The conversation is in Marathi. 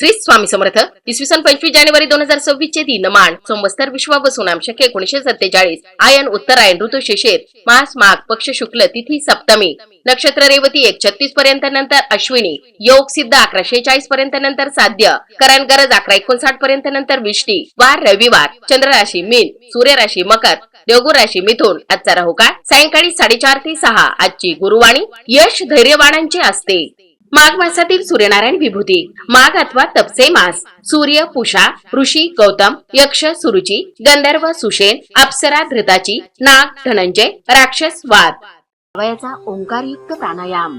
श्री स्वामी समर्थ इसवी सन पंचवीस जानेवारी दोन हजार सव्वीस चे दिन. मान संवत्सर विश्वा बसून आमशके एकोणीशे सत्तेचाळीस. आयन उत्तरायण ऋतू शिशिर मास माघ पक्ष शुक्ल तिथी सप्तमी. नक्षत्र रेवती एक छत्तीस पर्यंत नंतर अश्विनी. योग सिद्ध अकरा शेचाळीस पर्यंत नंतर साध्य. करण गरज अकरा एकोणसाठ पर्यंत नंतर विष्टी. वार रविवार चंद्र राशी मीन सूर्य राशी मकर. देवगुर राशी मिथून. आजचा राहू काळ सायंकाळी साडेचार ते सहा. आजची गुरुवाणी यश धैर्यवाणांची असते. माघ मासातील सूर्यनारायण विभूती. माघ अथवा तपसे मास. सूर्य पुषा ऋषी गौतम यक्ष सुरुची गंधर्व सुशेन अप्सरा धृताची नाग धनंजय राक्षस वाद. वयाचा ओंकारयुक्त प्राणायाम.